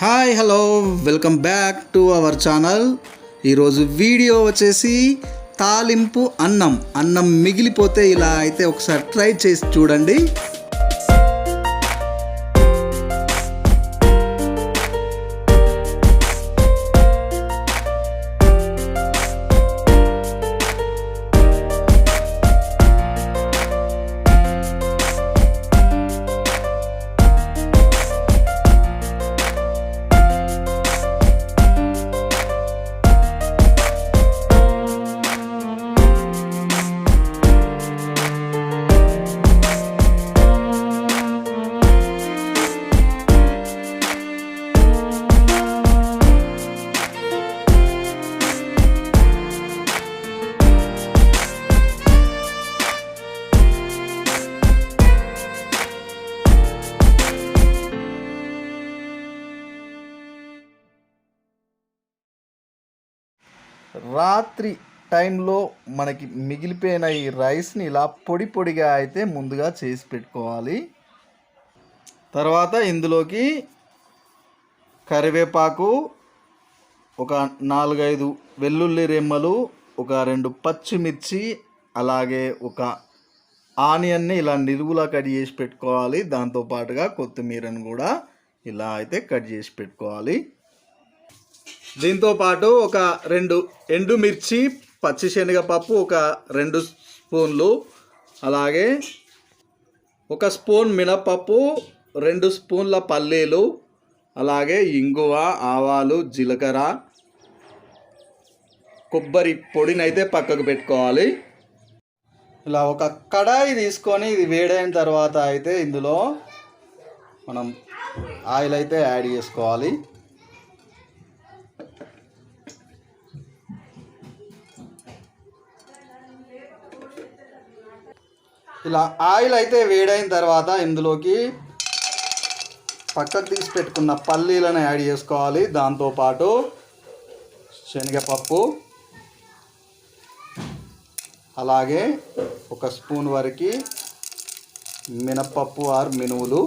Hi hello welcome back to our channel ఈరోజు video వచ్చేసి తాలింపు అన్నం అన్నం మిగిలిపోతే ఇలా అయితే ఒకసారి ట్రై చేసి చూడండి. రాత్రి టైంలో మనకి మిగిలిపోయిన ఈ రైస్ని ఇలా పొడి పొడిగా అయితే ముందుగా చేసి పెట్టుకోవాలి. తర్వాత ఇందులోకి కరివేపాకు ఒక నాలుగైదు వెల్లుల్లి రెమ్మలు ఒక రెండు పచ్చిమిర్చి అలాగే ఒక ఆనియన్ని ఇలా నిలువులా కట్ చేసి పెట్టుకోవాలి. దాంతోపాటుగా కొత్తిమీరను కూడా ఇలా అయితే కట్ చేసి పెట్టుకోవాలి. దీంతో పాటు ఒక రెండు ఎండుమిర్చి పచ్చిశనగపప్పు ఒక రెండు స్పూన్లు అలాగే ఒక స్పూన్ మినపప్పు రెండు స్పూన్ల పల్లీలు అలాగే ఇంగువ ఆవాలు జీలకర్ర కొబ్బరి పొడిని అయితే పక్కకు పెట్టుకోవాలి. ఇలా ఒక కడాయి తీసుకొని ఇది వేడైన తర్వాత అయితే ఇందులో మనం ఆయిల్ అయితే యాడ్ చేసుకోవాలి. ఇలా ఆయిల్ అయితే వేడైన తర్వాత ఇందులోకి పక్కకు తీసి పెట్టుకున్న పల్లీలను యాడ్ చేసుకోవాలి. దాంతోపాటు శనగపప్పు అలాగే ఒక స్పూన్ వరకు మినప్పప్పు ఆర్ మినువులు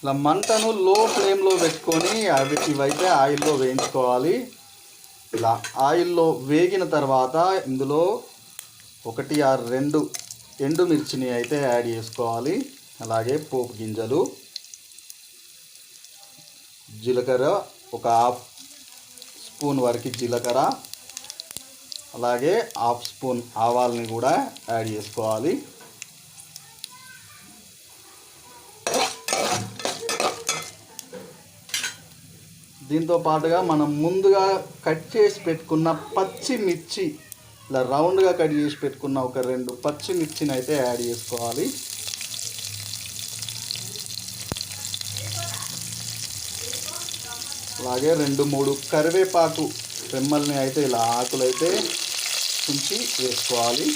ఇలా మంటను లో ఫ్లేమ్లో పెట్టుకొని అవి ఇవైతే ఆయిల్లో వేయించుకోవాలి. ఇలా ఆయిల్లో వేగిన తర్వాత ఇందులో ఒకటి ఆరు రెండు ఎండుమిర్చిని అయితే యాడ్ చేసుకోవాలి. అలాగే పోపు గింజలు జీలకర్ర ఒక హాఫ్ స్పూన్ వరకు జీలకర్ర అలాగే హాఫ్ స్పూన్ ఆవాల్ని కూడా యాడ్ చేసుకోవాలి. దీంతో పాటుగా మనం ముందుగా కట్ చేసి పెట్టుకున్న పచ్చిమిర్చి ఇలా రౌండ్గా కట్ చేసి పెట్టుకున్న ఒక రెండు పచ్చిమిర్చిని అయితే యాడ్ చేసుకోవాలి. అలాగే రెండు మూడు కరివేపాకు రెమ్మల్ని అయితే ఇలా ఆకులైతే ఉంచి వేసుకోవాలి.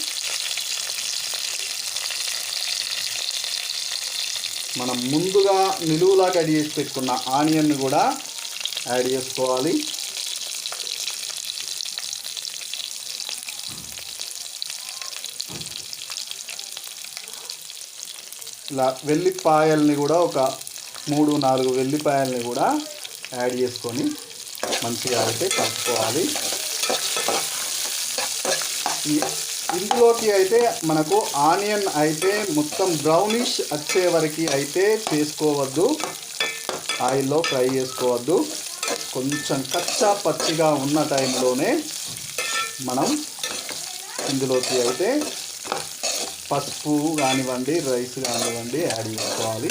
మనం ముందుగా నిలువులా కట్ చేసి పెట్టుకున్న ఆనియన్ కూడా యాడ్ చేసుకోవాలి. ఇలా వెల్లిపాయల్ని కూడా ఒక మూడు నాలుగు వెల్లిపాయల్ని కూడా యాడ్ చేసుకొని మంచిగా అయితే కలుపుకోవాలి. ఇందులోకి అయితే మనకు ఆనియన్ అయితే మొత్తం బ్రౌనిష్ వచ్చే వరకు అయితే చేసుకోవద్దు. ఆయిల్లో ఫ్రై చేసుకోవద్దు. కొంచెం కచ్చా పచ్చిగా ఉన్న టైంలోనే మనం ఇందులోకి అయితే పసుపు కానివ్వండి రైస్ కానివ్వండి యాడ్ చేసుకోవాలి.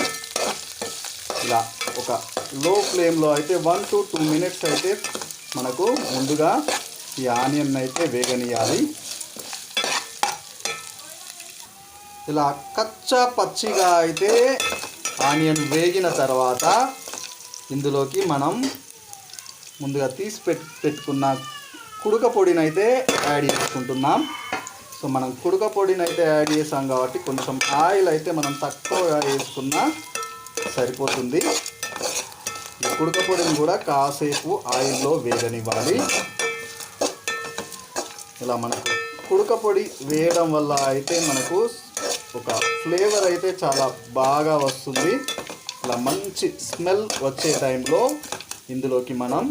ఇలా ఒక లో ఫ్లేమ్లో అయితే వన్ టు టూ మినిట్స్ అయితే మనకు ముందుగా ఈ ఆనియన్ అయితే వేగనియాలి ఇలా కచ్చా పచ్చిగా అయితే ఆనియన్ వేగిన తర్వాత ఇందులోకి మనం ముందుగా తీసి పెట్ పెట్టుకున్న కుడుక పొడిని అయితే యాడ్ చేసుకుంటున్నాం. సో మనం కుడుక పొడిని అయితే యాడ్ చేసాం కాబట్టి కొంచెం ఆయిల్ అయితే మనం తక్కువగా వేసుకున్నా సరిపోతుంది. కుడుక పొడిని కూడా కాసేపు ఆయిల్లో వేగనివ్వాలి. ఇలా మనకు కుడుక పొడి వేయడం వల్ల అయితే మనకు ఒక ఫ్లేవర్ అయితే చాలా బాగా వస్తుంది. ఇలా మంచి స్మెల్ వచ్చే టైంలో ఇందులోకి మనం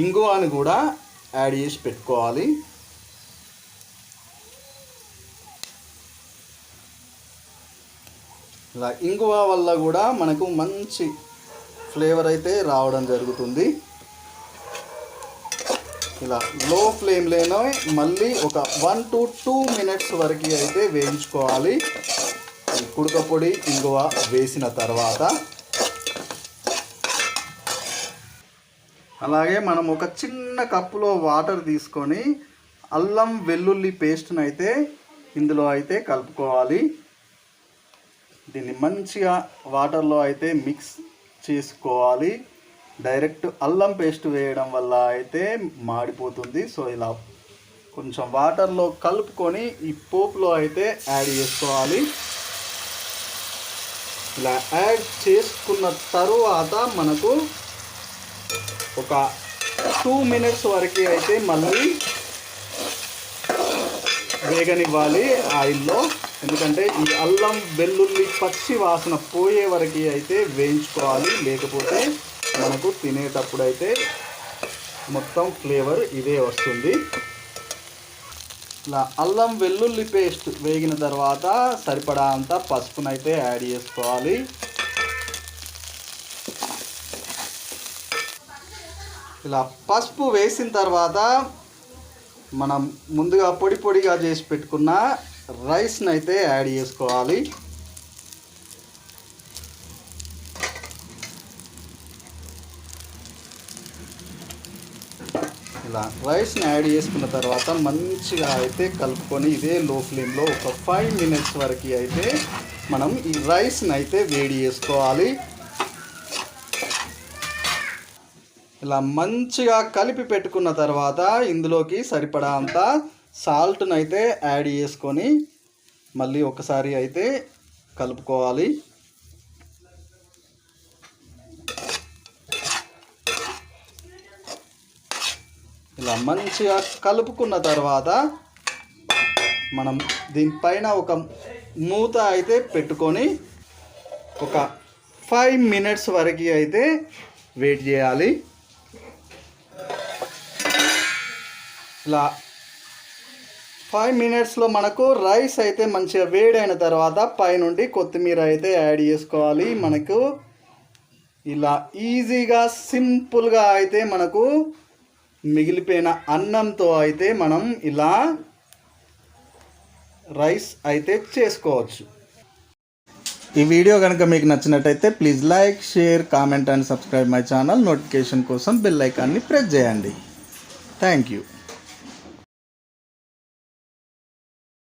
ఇంగువాని కూడా యాడ్ చేసి పెట్టుకోవాలి. ఇలా ఇంగువ వల్ల కూడా మనకు మంచి ఫ్లేవర్ అయితే రావడం జరుగుతుంది. ఇలా లో ఫ్లేమ్లోనే మళ్ళీ ఒక వన్ టు టూ మినిట్స్ వరకు అయితే వేయించుకోవాలి. ఈ కుడక పొడి ఇంగువ వేసిన తర్వాత అలాగే మనం ఒక చిన్న కప్పులో వాటర్ తీసుకొని అల్లం వెల్లుల్లి పేస్ట్ని అయితే ఇందులో అయితే కలుపుకోవాలి. దీన్ని మంచిగా వాటర్లో అయితే మిక్స్ చేసుకోవాలి. డైరెక్ట్ అల్లం పేస్ట్ వేయడం వల్ల అయితే మాడిపోతుంది. సో ఇలా కొంచెం వాటర్లో కలుపుకొని ఈ పోపులో అయితే యాడ్ చేసుకోవాలి. ఇలా యాడ్ చేసుకున్న తరువాత మనకు ఒక టూ మినిట్స్ వరకు అయితే మళ్ళీ వేగనివ్వాలి ఆయిల్లో. ఎందుకంటే ఈ అల్లం వెల్లుల్లి పచ్చి వాసన పోయే వరకు అయితే వేయించుకోవాలి. లేకపోతే మనకు తినేటప్పుడు అయితే మొత్తం ఫ్లేవర్ ఇదే వస్తుంది. ఇలా అల్లం వెల్లుల్లి పేస్ట్ వేగిన తర్వాత సరిపడా అంత పసుపునైతే యాడ్ చేసుకోవాలి. ఇలా పసుపు వేసిన తర్వాత మనం ముందుగా పొడి పొడిగా చేసి పెట్టుకున్న రైస్ని అయితే యాడ్ చేసుకోవాలి. ఇలా రైస్ని యాడ్ చేసుకున్న తర్వాత మంచిగా అయితే కలుపుకొని ఇదే లో ఫ్లేమ్లో ఒక ఫైవ్ మినిట్స్ వరకు అయితే మనం ఈ రైస్ని అయితే వేడి చేసుకోవాలి. ఇలా మంచిగా కలిపి పెట్టుకున్న తర్వాత ఇందులోకి సరిపడా అంత సాల్ట్ని అయితే యాడ్ చేసుకొని మళ్ళీ ఒకసారి అయితే కలుపుకోవాలి. ఇలా మంచిగా కలుపుకున్న తర్వాత మనం దీనిపైన ఒక మూత అయితే పెట్టుకొని ఒక ఫైవ్ మినిట్స్ వరకు అయితే వెయిట్ చేయాలి. ఇలా ఫైవ్ మినిట్స్లో మనకు రైస్ అయితే మంచిగా వేడైన తర్వాత పైనుండి కొత్తిమీర అయితే యాడ్ చేసుకోవాలి. మనకు ఇలా ఈజీగా సింపుల్గా అయితే మనకు మిగిలిపోయిన అన్నంతో అయితే మనం ఇలా రైస్ అయితే చేసుకోవచ్చు. ఈ వీడియో కనుక మీకు నచ్చినట్టయితే please like share comment and subscribe my channel notification కోసం బెల్ ఐకాన్ని ప్రెస్ చేయండి. Thank you